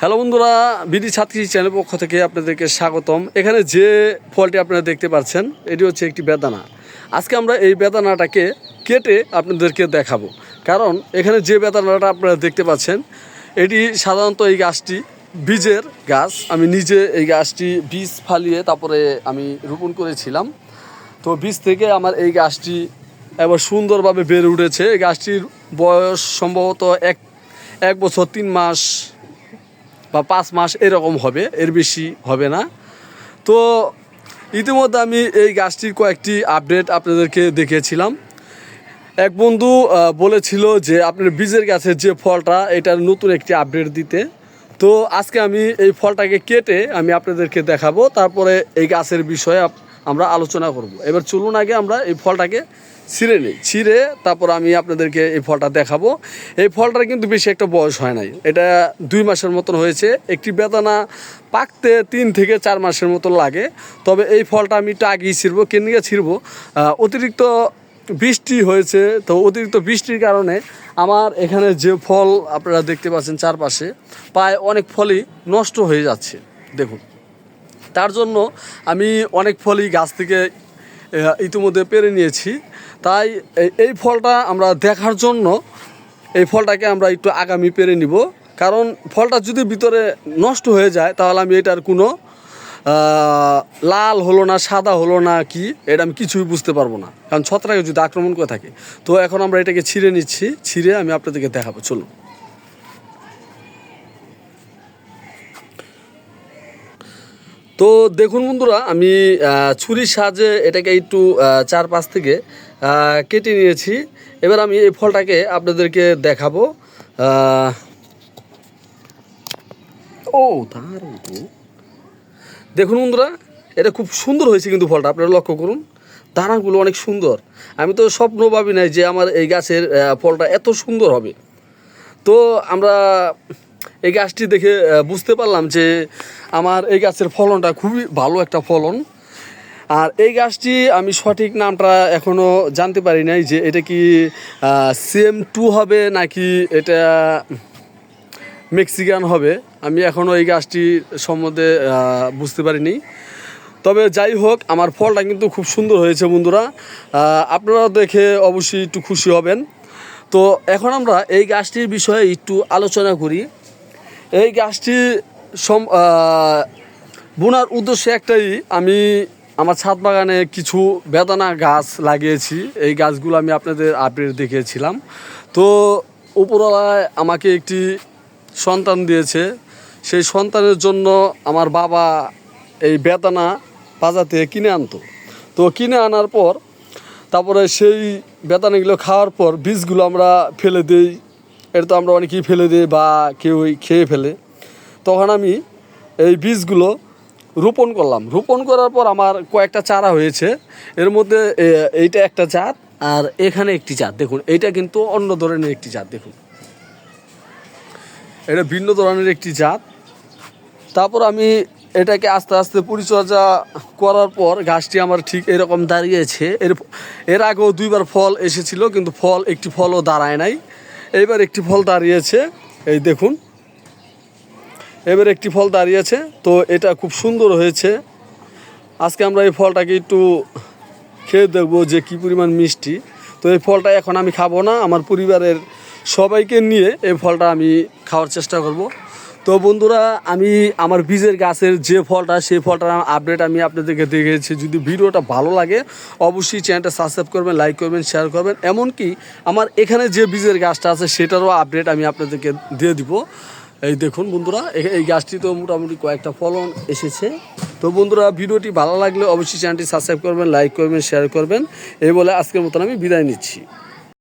Hello বন্ধুরা, BD ছাত্রী channel পক্ষ থেকে আপনাদেরকে স্বাগতম। এখানে যে ফলটি আপনারা দেখতে পাচ্ছেন, এটি হচ্ছে একটি বেদানা। আজকে আমরা এই বেদানাটাকে কেটে আপনাদেরকে দেখাবো। কারণ এখানে যে বেদানাটা আপনারা দেখতে পাচ্ছেন, এটি সাধারণত এই গাছটি বীজের গাছ। আমি নিজে এই গাছটি বীজ ফালিয়ে তারপরে আমি রোপণ করেছিলাম। তো বীজ থেকে আমার এই গাছটি এবার সুন্দরভাবে বেড়ে উঠেছে। এই গাছটির বয়স সম্ভবত এক এক বছর তিন মাস বা পাঁচ মাস এরকম হবে, এর বেশি হবে না। তো ইতিমধ্যে আমি এই গাছটির কয়েকটি আপডেট আপনাদেরকে দেখিয়েছিলাম। এক বন্ধু বলেছিল যে আপনার বীজের গাছের যে ফলটা এটার নতুন একটি আপডেট দিতে। তো আজকে আমি এই ফলটাকে কেটে আমি আপনাদেরকে দেখাবো। তারপরে এই গাছের বিষয়ে আমরা আলোচনা করব। এবার চলুন আগে আমরা এই ফলটাকে ছিঁড়ে নিই। ছিঁড়ে তারপর আমি আপনাদেরকে এই ফলটা দেখাবো। এই ফলটার কিন্তু বেশি একটা বয়স হয় নাই। এটা দুই মাসের মতন হয়েছে। একটি বেদানা পাকতে তিন থেকে চার মাসের মতন লাগে। তবে এই ফলটা আমি একটু আগেই ছিঁড়বো কেনিয়ে ছিঁড়বো? অতিরিক্ত বৃষ্টি হয়েছে। তো অতিরিক্ত বৃষ্টির কারণে আমার এখানে যে ফল আপনারা দেখতে পাচ্ছেন চারপাশে, প্রায় অনেক ফলই নষ্ট হয়ে যাচ্ছে। দেখুন। তার জন্য আমি অনেক ফলই গাছ থেকে ইতিমধ্যে পেরে নিয়েছি। তাই এই ফলটা আমরা দেখার জন্য এই ফলটাকে আমরা একটু আগামী পেরে নিব। কারণ ফলটা যদি ভিতরে নষ্ট হয়ে যায়, তাহলে আমি এটার কোনো লাল হলো না, সাদা হলো না কি, এটা আমি কিছুই বুঝতে পারব না। কারণ ছত্রাকে যদি আক্রমণ করে থাকে। তো এখন আমরা এটাকে ছিঁড়ে নিচ্ছি। ছিঁড়ে আমি আপনাদেরকে দেখাবো। চলুন। তো দেখুন বন্ধুরা, আমি ছুরির সাহায্যে এটাকে একটু চার পাশ থেকে কেটে নিয়েছি। এবার আমি এই ফলটাকে আপনাদেরকে দেখাবো। ও তার দেখুন বন্ধুরা, এটা খুব সুন্দর হয়েছে কিন্তু ফলটা, আপনারা লক্ষ্য করুন। দানাগুলো অনেক সুন্দর। আমি তো স্বপ্ন ভাবি নাই যে আমার এই গাছের ফলটা এত সুন্দর হবে। তো আমরা এই গাছটি দেখে বুঝতে পারলাম যে আমার এই গাছের ফলনটা খুবই ভালো একটা ফলন। আর এই গাছটি আমি সঠিক নামটা এখনও জানতে পারি নাই যে এটা কি সিএম টু হবে নাকি এটা মেক্সিকান হবে। আমি এখনও এই গাছটি সম্বন্ধে বুঝতে পারিনি। তবে যাই হোক, আমার ফলটা কিন্তু খুব সুন্দর হয়েছে বন্ধুরা। আপনারা দেখে অবশ্যই একটু খুশি হবেন। তো এখন আমরা এই গাছটির বিষয়ে একটু আলোচনা করি। এই গাছটি সম বোনার উদ্দেশ্যে একটাই, আমি আমার ছাদ বাগানে কিছু বেদানা গাছ লাগিয়েছি। এই গাছগুলো আমি আপনাদের আপডেট দেখিয়েছিলাম। তো উপরওয়ালায় আমাকে একটি সন্তান দিয়েছে। সেই সন্তানের জন্য আমার বাবা এই বেদানা বাজাতে কিনে আনতো। তো কিনে আনার পর, তারপরে সেই বেদানাগুলো খাওয়ার পর বীজগুলো আমরা ফেলে দিই। এটা তো আমরা অনেকেই ফেলে দিই বা কেউ খেয়ে ফেলে। তখন আমি এই বীজগুলো রোপণ করলাম। রোপণ করার পর আমার কয়েকটা চারা হয়েছে। এর মধ্যে এইটা একটা জাত আর এখানে একটি জাত। দেখুন, এইটা কিন্তু অন্য ধরনের একটি জাত, দেখুন। এটা ভিন্ন ধরনের একটি জাত। তারপর আমি এটাকে আস্তে আস্তে পরিচর্যা করার পর গাছটি আমার ঠিক এরকম দাঁড়িয়েছে। এর এর আগেও দুইবার ফল এসেছিল, কিন্তু ফল, একটি ফলও দাঁড়ায় নাই। এইবার একটি ফল দাঁড়িয়েছে, এই দেখুন। এবার একটি ফল দাঁড়িয়েছে, তো এটা খুব সুন্দর হয়েছে। আজকে আমরা এই ফলটাকে একটু খেয়ে দেখব যে কি পরিমাণ মিষ্টি। তো এই ফলটা এখন আমি খাব না, আমার পরিবারের সবাইকে নিয়ে এই ফলটা আমি খাওয়ার চেষ্টা করব। তো বন্ধুরা, আমি আমার বীজের গাছের যে ফলটা, সেই ফলটার আপডেট আমি আপনাদেরকে দেখেছি যদি ভিডিওটা ভালো লাগে, অবশ্যই চ্যানেলটা সাবস্ক্রাইব করবেন লাইক করবেন শেয়ার করবেন। এমনকি আমার এখানে যে বীজের গাছটা আছে, সেটারও আপডেট আমি আপনাদেরকে দিয়ে দিব। এই দেখুন বন্ধুরা এই গাছটি তো মোটামুটি কয়েকটা ফলন এসেছে। তো বন্ধুরা, ভিডিওটি ভালো লাগলে অবশ্যই চ্যানেলটি সাবস্ক্রাইব করবেন লাইক করবেন শেয়ার করবেন। এই বলে আজকের মতন আমি বিদায় নিচ্ছি।